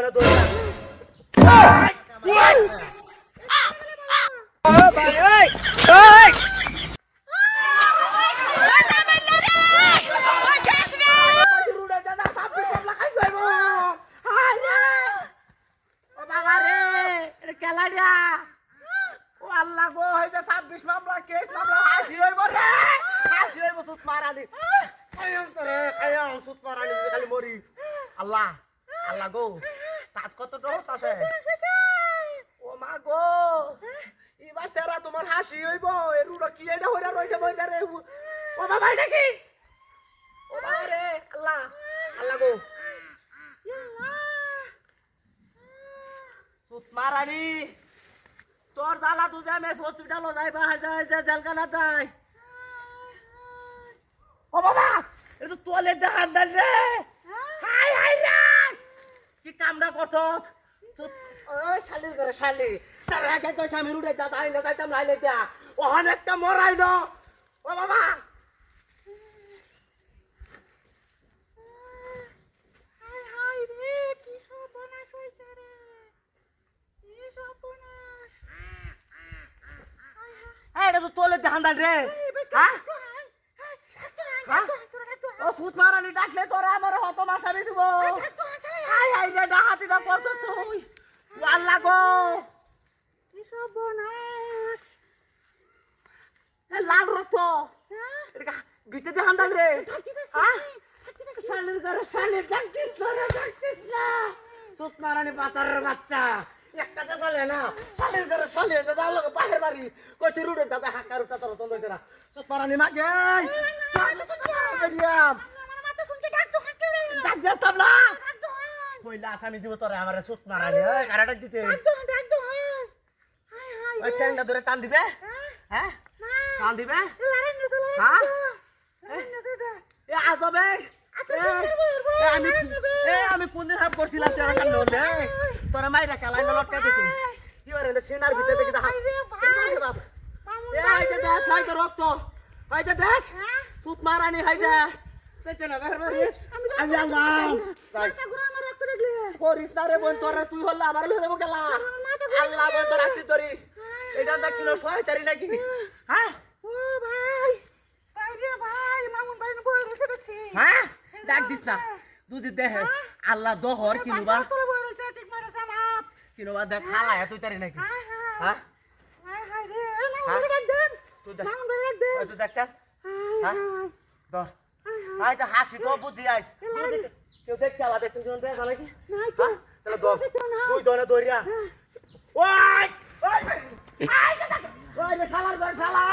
জনে ধরে আল্লাহ গো হয়েছে ছাব্বিশ মামলা কেস মামলা হাসি হইব রে হাসি হইব সুত মারানি কায়াম তো রে কায়াম সুত মারানি আল্লাহ আল্লাহ গো। তাজ কত ডর আছে ও মা গো এবার সেরা তোমার হাসি হইব। এ রুড়ো কি এটা হইরা রইছে মইনা রে? ও বাবা এটা কি? ও বাবা রে আল্লাহ আল্লাহ গো। সুত মারানি তোর দালা তু যায় মেস হসপিটাল যায় বা যায় যে জেলখানা যায় ও বাবা এটা তো তোলে দেখার দাল রে। কি কামটা করছস শালির করে শালি তার আগে কইছ আমি রুড়ে দা তাই না যাইতাম লাইলে দিয়া ওখানে একটা মরাই ন ও বাবা হ্যাঁ এটা তো তোলে দেখান দাল রে হ্যাঁ হ্যাঁ ও সুত মারানি ডাকলে তোরে আমার হত মাসাবি দিব হাই হাই রে ডাহাতিটা করছস তুই আল্লাহ গো এ লাল রক্ত এটা ভিতরে দেখান দাল রে হ্যাঁ শালের ঘরে শালের ডাকতিস না রে ডাকতিস না সুত মারানি পাতারের বাচ্চা একটা তো চলে না শালের ঘরে শালের দাদা লোক বাহির বাড়ি কই তুই রুড়ে দাদা হাকার উঠা তোর তোর দেরা সুত মারানি মাগে ডাক দে তাবলা কইলা আসামি দিব তোরে আমারে সুত মারানি। ওই কারাটা দিতে। ওই ট্যাংটা ধরে টান দিবে? হ্যাঁ। টান দিবে? হ্যাঁ? এ আজবে আমি এ আমি কোনদিন হাফ করছিলাম তোর কাছে নলে তোর মাইরা খেলাই না লটকা দিছি কি বারে সিনার ভিতরে দেখি দা বাপ। এ আইতে দেখ হাই তো রক্ত। আইতে দেখ। সুত মারানি হাই যা। চেতে না বের বের আমি আল্লাহ করিস না রে বোন তোরা তুই হল্লা আমার লয়ে দেবো গেলা। আল্লাহ বোন তোর তোরি এটা দেখ কিলো সহায় তারি নাকি? হ্যাঁ? ও ভাই ভাই মামুন ভাই নু বই রসে দেখছি। হ্যাঁ? ডাক দিস না। দুধি দেহে আল্লাহ দহর কিনুবা কিনুবা দেখ খালা তুই তারি নাকি? হ্যাঁ হাই হাই রে। মামুন ভাই ডাক দেন। তুই দেখ। ওই তুই দেখ হ্যাঁ। দহ। আই তো হাসি তো বুঝি আইস কেউ দেখ খেলা দেখ তুই দেখ নাকি হ্যাঁ তাহলে দহ তুই দনে দৌড়িয়া ওই ওই ওই শালার ঘর শালা